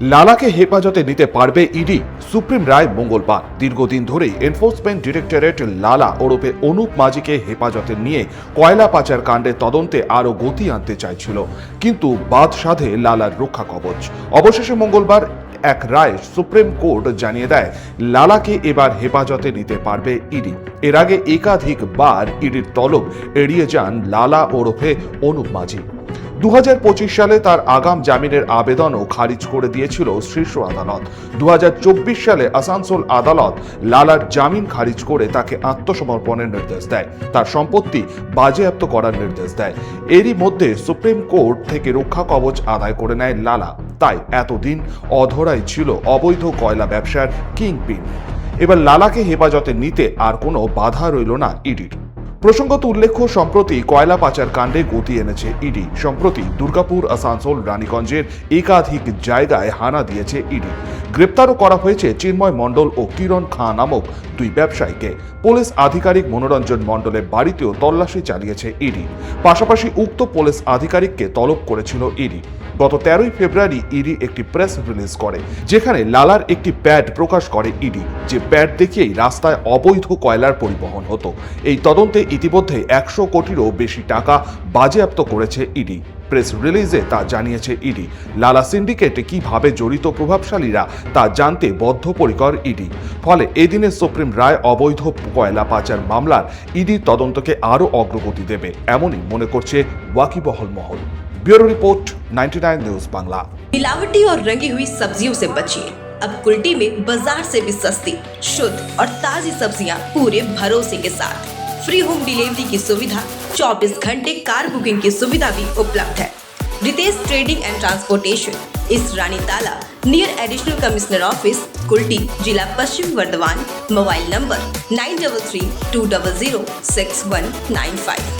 লালাকে হেফাজতে নিতে পারবে ইডি। সুপ্রিম রায় মঙ্গলবার। দীর্ঘদিন ধরেই এনফোর্সমেন্ট ডিরেক্টরেট লালা ওরফে অনুপ মাঝিকে হেফাজতে নিয়ে কয়লা পাচার কাণ্ডে তদন্তে আরও গতি আনতে চাইছিল। কিন্তু বাদ সাধে লালার রক্ষা কবচ। অবশেষে মঙ্গলবার এক রায় সুপ্রিম কোর্ট জানিয়ে দেয়, লালাকে এবার হেফাজতে নিতে পারবে ইডি। এর আগে একাধিকবার ইডির তলব এড়িয়ে যান লালা ওরফে অনুপ মাঝি। দু হাজার পঁচিশ সালে তার আগাম জামিনের আবেদনও খারিজ করে দিয়েছিল শীর্ষ আদালত। দু হাজার চব্বিশ সালে আসানসোল আদালত লালার জামিন খারিজ করে তাকে আত্মসমর্পণের নির্দেশ দেয়। তার সম্পত্তি বাজেয়াপ্ত করার নির্দেশ দেয়। এরই মধ্যে সুপ্রিম কোর্ট থেকে রক্ষা কবচ আদায় করে নেয় লালা। তাই এতদিন অধরাই ছিল অবৈধ কয়লা ব্যবসার কিংপিন। এবার লালাকে হেফাজতে নিতে আর কোনো বাধা রইল না ইডির। প্রসঙ্গত উল্লেখ্য, সম্প্রতি কয়লা পাচার কাণ্ডে গতি এনেছে ইডি। সম্প্রতি দুর্গাপুর, আসানসোল, রানীগঞ্জের একাধিক জায়গায় হানা দিয়েছে ইডি। গ্রেপ্তারও করা হয়েছে চিন্ময় মণ্ডল ও কিরণ খাঁ নামক দুই ব্যবসায়ীকে। পুলিশ আধিকারিক মনোরঞ্জন মণ্ডলের বাড়িতেও তল্লাশি চালিয়েছে ইডি। পাশাপাশি উক্ত পুলিশ আধিকারিককে তলব করেছিল ইডি। গত তেরোই ফেব্রুয়ারি ইডি একটি প্রেস রিলিজ করে, যেখানে লালার একটি প্যাড প্রকাশ করে ইডি, যে প্যাড দেখিয়েই রাস্তায় অবৈধ কয়লার পরিবহন হতো। এই তদন্তে ইতিমধ্যে একশো কোটিরও বেশি টাকা বাজেয়াপ্ত করেছে ইডি প্রেস রিলিজে তা জানিয়েছে ইডি লালা সিন্ডিকেটে কিভাবে জড়িত প্রভাবশালীরা তা জানতে বদ্ধপরিকর ইডি ফলে এদিনে সুপ্রিম রায় অবৈধ কয়লা পাচার মামলার ইডি তদন্তকে আরও অগ্রগতি দেবে এমনই মনে করছে ওয়াকিবহল মহল ब्यूरो रिपोर्ट 99 न्यूज बांग्ला मिलावटी और रंगी हुई सब्जियों से बचिए अब कुल्टी में बाजार से भी सस्ती शुद्ध और ताजी सब्जियां पूरे भरोसे के साथ फ्री होम डिलीवरी की सुविधा 24 घंटे कार बुकिंग की सुविधा भी उपलब्ध है। रितेश ट्रेडिंग एंड ट्रांसपोर्टेशन, इस Ranitala near additional commissioner office Kulti, जिला Paschim Bardhaman, mobile number nine double three two double zero six one nine five.